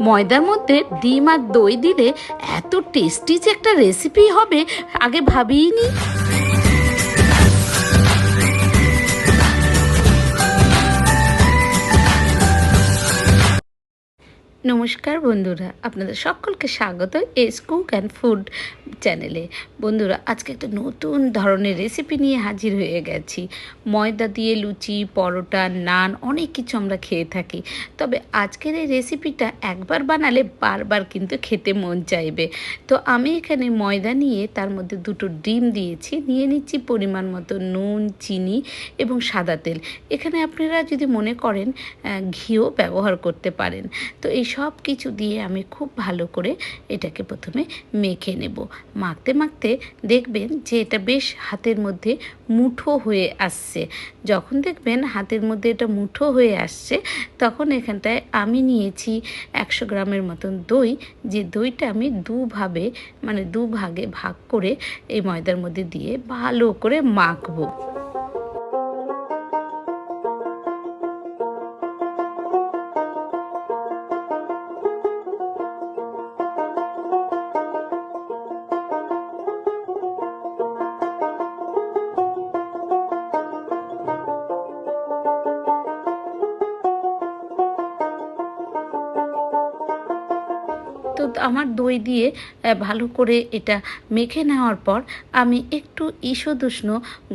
ময়দার মধ্যে ডিম আর দই দিলে এত টেস্টি যে একটা রেসিপি হবে আগে ভাবিনি নমস্কার বন্ধুরা, আপনাদের সকলকে স্বাগত এস কুক অ্যান্ড ফুড চ্যানেলে বন্ধুরা, আজকে একটা নতুন ধরনের রেসিপি নিয়ে হাজির হয়ে গেছি। ময়দা দিয়ে লুচি, পরোটা, নান, অনেক কিছু আমরা খেয়ে থাকি। তবে আজকের এই রেসিপিটা একবার বানালে বারবার কিন্তু খেতে মন চাইবে। তো আমি এখানে ময়দা নিয়ে তার মধ্যে দুটো ডিম দিয়েছি। নিয়ে নিচ্ছি পরিমাণ মতো নুন, চিনি এবং সাদা তেল। এখানে আপনারা যদি মনে করেন ঘিও ব্যবহার করতে পারেন। তো এই সব কিছু দিয়ে আমি খুব ভালো করে এটাকে প্রথমে মেখে নেব। মাখতে মাখতে দেখবেন যে এটা বেশ হাতের মধ্যে মুঠো হয়ে আসছে। যখন দেখবেন হাতের মধ্যে এটা মুঠো হয়ে আসছে, তখন এখানটায় আমি নিয়েছি একশো গ্রামের মতন দই। যে দইটা আমি দুভাবে মানে দুভাগে ভাগ করে এই ময়দার মধ্যে দিয়ে ভালো করে মাখবো। তো আমার দই দিয়ে ভালো করে এটা মেখে নেওয়ার পর আমি একটু ঈষদুষ্ণ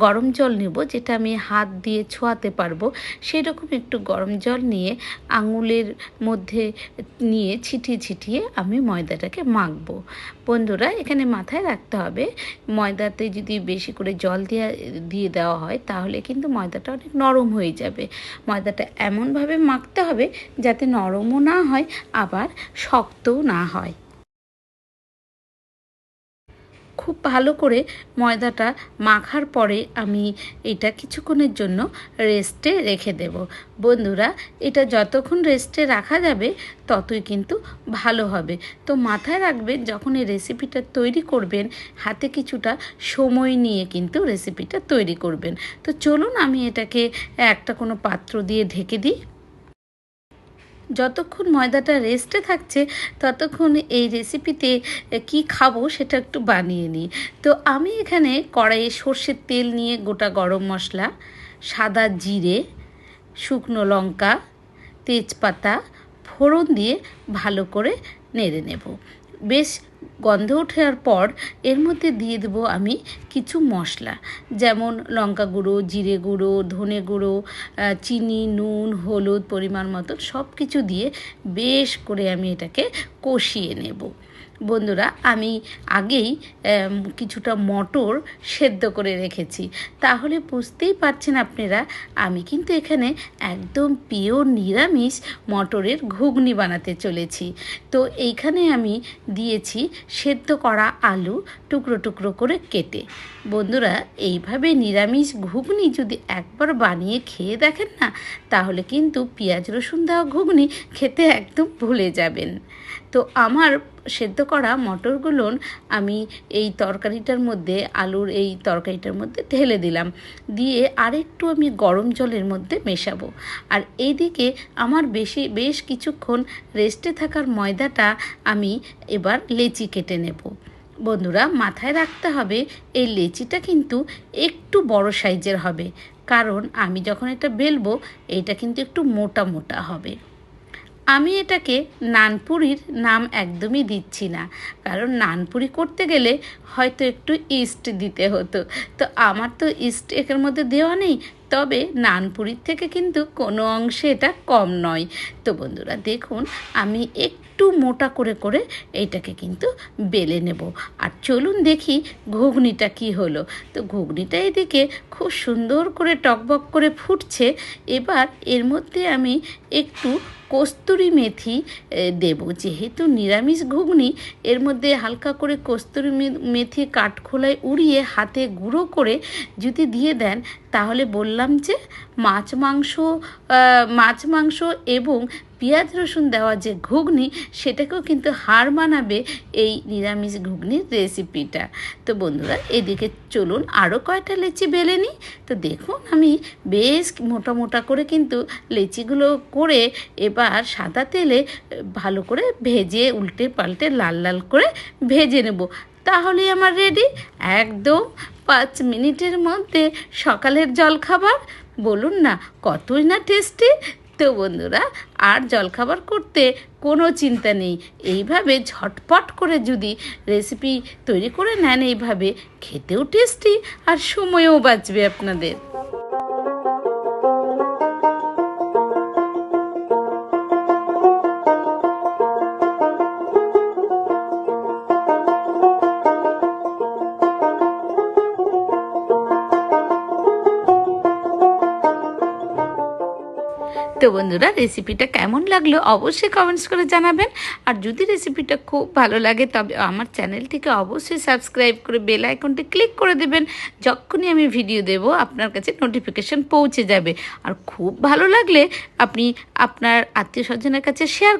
গরম জল নেব, যেটা আমি হাত দিয়ে ছোঁয়াতে পারব। সেরকম একটু গরম জল নিয়ে আঙুলের মধ্যে নিয়ে ছিটিয়ে ছিটিয়ে আমি ময়দাটাকে মাখবো। বন্ধুরা, এখানে মাথায় রাখতে হবে, ময়দাতে যদি বেশি করে জল দিয়ে দিয়ে দেওয়া হয়, তাহলে কিন্তু ময়দাটা অনেক নরম হয়ে যাবে। ময়দাটা এমনভাবে মাখতে হবে যাতে নরমও না হয়, আবার শক্তও না হয়। খুব ভালো করে ময়দাটা মাখার পরে আমি এটা কিছুক্ষণের জন্য রেস্টে রেখে দেব। বন্ধুরা, এটা যতক্ষণ রেস্টে রাখা যাবে, ততই কিন্তু ভালো হবে। তো মাথায় রাখবেন, যখন এই রেসিপিটা তৈরি করবেন, হাতে কিছুটা সময় নিয়ে কিন্তু রেসিপিটা তৈরি করবেন। তো চলুন, আমি এটাকে একটা কোনো পাত্র দিয়ে ঢেকে দিই। যতক্ষণ ময়দাটা রেস্টে থাকছে, ততক্ষণ এই রেসিপিতে কি খাব সেটা একটু বানিয়ে নিই। তো আমি এখানে কড়াইয়ে সর্ষের তেল নিয়ে গোটা গরম মশলা, সাদা জিরে, শুকনো লঙ্কা, তেজপাতা, ফোড়ন দিয়ে ভালো করে নেড়ে নেব। বেশ গন্ধ ওঠার পর এর মধ্যে দিয়ে দেবো আমি কিছু মশলা। যেমন লঙ্কা গুঁড়ো, জিরে গুঁড়ো, ধনে গুঁড়ো চিনি, নুন, হলুদ পরিমাণ মতন সব কিছু দিয়ে বেশ করে আমি এটাকে কষিয়ে নেব। বন্ধুরা, আমি আগেই কিছুটা মটর সেদ্ধ করে রেখেছি। তাহলে বুঝতেই পারছেন আপনারা, আমি কিন্তু এখানে একদম পিওর নিরামিষ মটরের ঘুগনি বানাতে চলেছি। তো এইখানে আমি দিয়েছি সেদ্ধ করা আলু টুকরো টুকরো করে কেটে। বন্ধুরা, এইভাবে নিরামিষ ঘুগনি যদি একবার বানিয়ে খেয়ে দেখেন না, তাহলে কিন্তু পেঁয়াজ রসুন দেওয়া ঘুগনি খেতে একদম ভুলে যাবেন। তো আমার সেদ্ধ করা মটরগুলো আমি এই তরকারিটার মধ্যে, আলুর এই তরকারিটার মধ্যে ঢেলে দিলাম। দিয়ে আরেকটু আমি গরম জলের মধ্যে মেশাবো। আর এইদিকে আমার বেশি, বেশ কিছুক্ষণ রেস্টে থাকার ময়দাটা আমি এবার লেচি কেটে নেব। বন্ধুরা, মাথায় রাখতে হবে, এই লেচিটা কিন্তু একটু বড় সাইজের হবে। কারণ আমি যখন এটা বেলবো এটা কিন্তু একটু মোটা মোটা হবে। আমি এটাকে নানপুরির নাম একদমই দিচ্ছি না। কারণ নানপুরি করতে গেলে হয়তো একটু ইস্ট দিতে হতো। তো আমার তো ইস্ট একের মধ্যে দেওয়া নেই। তবে নানপুরির থেকে কিন্তু কোনো অংশে এটা কম নয়। তো বন্ধুরা, দেখুন, আমি একটু মোটা করে করে এইটাকে কিন্তু বেলে নেব। আর চলুন দেখি ঘুগনিটা কি হলো। তো ঘুগনিটা এদিকে খুব সুন্দর করে টকবক করে ফুটছে। এবার এর মধ্যে আমি একটু কস্তুরি মেথি দেব। যেহেতু নিরামিষ ঘুগনি, এর মধ্যে হালকা করে কস্তুরি মেথি কাঠখোলায় উড়িয়ে হাতে গুঁড়ো করে যদি দিয়ে দেন, তাহলে বললাম যে মাছ মাংস মাছ মাংস এবং পেঁয়াজ রসুন দেওয়া যে ঘুগনি, সেটাকেও কিন্তু হার মানাবে এই নিরামিষ ঘুগনির রেসিপিটা তো বন্ধুরা, এদিকে চলুন আরও কয়টা লেচি বেলে নিই তো দেখুন, আমি বেশ মোটা মোটা করে কিন্তু লেচিগুলো করে এবার সাদা তেলে ভালো করে ভেজে উল্টে পাল্টে লাল লাল করে ভেজে নেব। তাহলেই আমার রেডি একদম পাঁচ মিনিটের মধ্যে সকালের জলখাবার। বলুন না, কতই না টেস্টি তো বন্ধুরা, আর জলখাবার করতে কোনো চিন্তা নেই। এইভাবে ঝটপট করে যদি রেসিপি তৈরি করে নেন এইভাবে, খেতেও টেস্টি আর সময়ও বাঁচবে আপনাদের। তো বন্ধুরা রেসিপিটা কেমন লাগল অবশ্যই কমেন্টস করে জানাবেন। আর যদি রেসিপিটা খুব ভালো লাগে, তবে আমার চ্যানেলটিকে অবশ্যই সাবস্ক্রাইব করে বেল আইকনটি ক্লিক করে দেবেন। যখনই আমি ভিডিও দেব, আপনার কাছে নোটিফিকেশান পৌঁছে যাবে। আর খুব ভালো লাগলে আপনি আপনার আত্মীয় স্বজনের কাছে শেয়ার